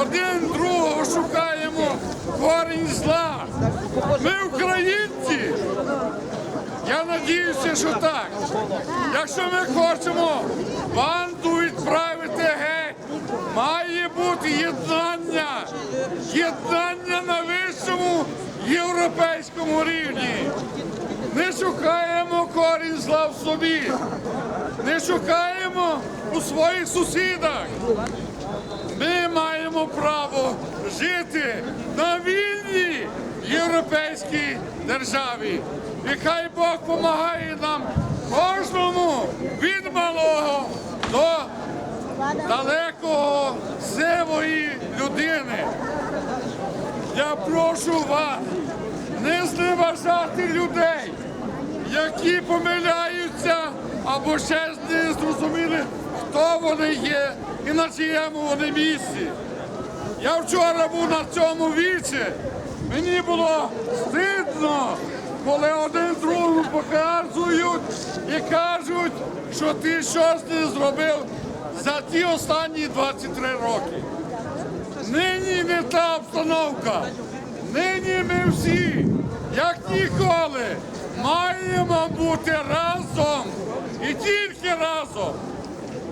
один другого шукаємо корінь зла. Ми українці. Я надіюся, що так. Якщо ми хочемо банду відправити геть, має бути єднання, єднання на вищому європейському рівні. Не шукаємо корінь зла в собі, не шукаємо у своїх сусідах. Ми маємо право жити на вільній європейській державі. І хай Бог допомагає нам кожному від малого до далекого сивої людини. Я прошу вас не зневажати людей, які помиляються або ще не зрозуміли, хто вони є і на чиєму вони місці. Я вчора був на цьому вічі. Мені було стидно, коли один другому показують і кажуть, що ти щось не зробив за ті останні 23 роки. Нині не та обстановка. Нині ми всі, як ніколи, маємо бути разом і тільки разом.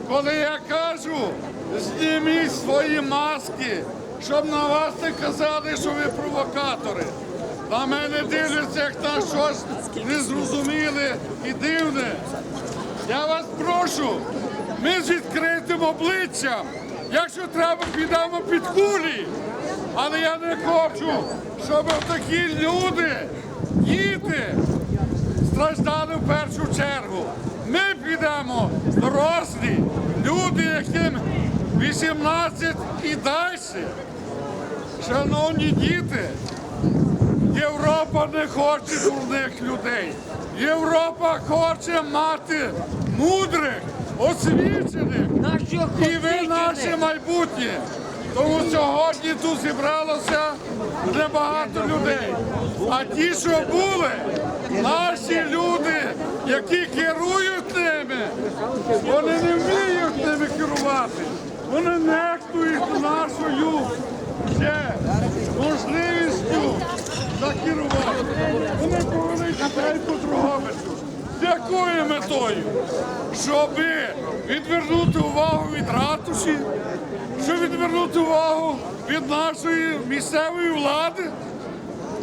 Коли я кажу, зніміть свої маски, щоб на вас не казали, що ви провокатори. На мене дивляться, як на щось незрозуміле і дивне. Я вас прошу, ми з відкритим обличчям. Якщо треба, підемо під кулі. Але я не хочу, щоб такі люди, діти, страждали в першу чергу. Ми підемо дорослі, люди, яким 18 і далі. Шановні діти, Європа не хоче дурних людей. Європа хоче мати мудрих, освічених. І ви наше майбутнє. Тому сьогодні тут зібралося небагато людей. А ті, що були, наші люди, які керують ними, вони не вміють ними керувати. Вони нехтують нашою ще можливістю закерувати. Вони повели дітей по Дрогобичу. З якою метою? Щоб відвернути увагу від ратуші, щоб відвернути увагу від нашої місцевої влади.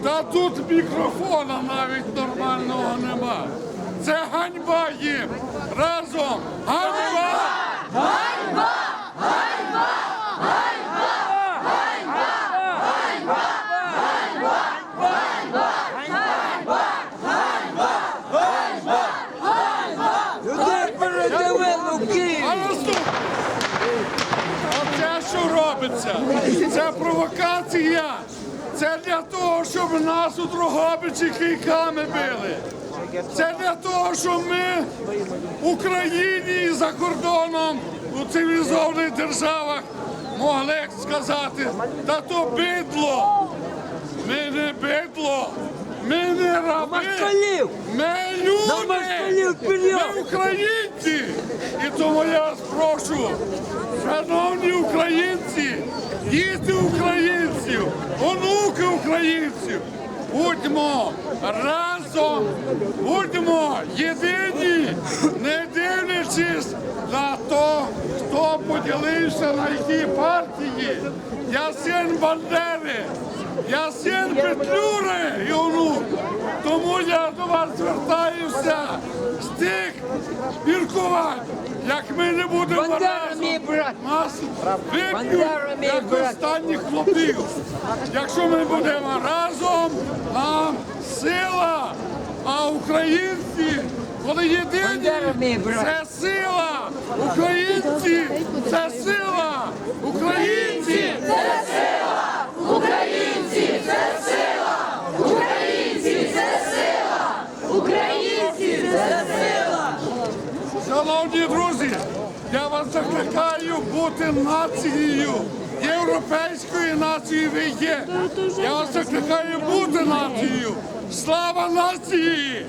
Та тут мікрофона навіть нормального нема. Це ганьба їм. Разом. Ганьба! Людей А наступне. Що робиться? Це провокація. Це для того, щоб нас у Дрогобичі кийками били. Це для того, щоб ми в Україні і за кордоном у цивілізованих державах могли сказати, та то бидло. Ми не бидло, ми не раби. Москалів! Ми На люди! москалів! Ми українці! І тому я вас прошу, шановні українці, діти українців, онуки українців, будьмо разом, будьмо єдині, не дивлячись на то, хто поділився на які партії. Я син Бандери, я син Петлюри і онук. Тому я до вас звертаюся з тих міркувань, як ми не будемо разом, брат. нас вип'ють, Бандера як останніх хлопів. Якщо ми будемо разом, нам сила, а українці, коли єдині, це сила. Українці, це сила. Українці, Українці це сила! Шановні друзі, я закликаю бути нацією. Європейською нацією ви є. Я закликаю бути нацією. Нації! Слава нації!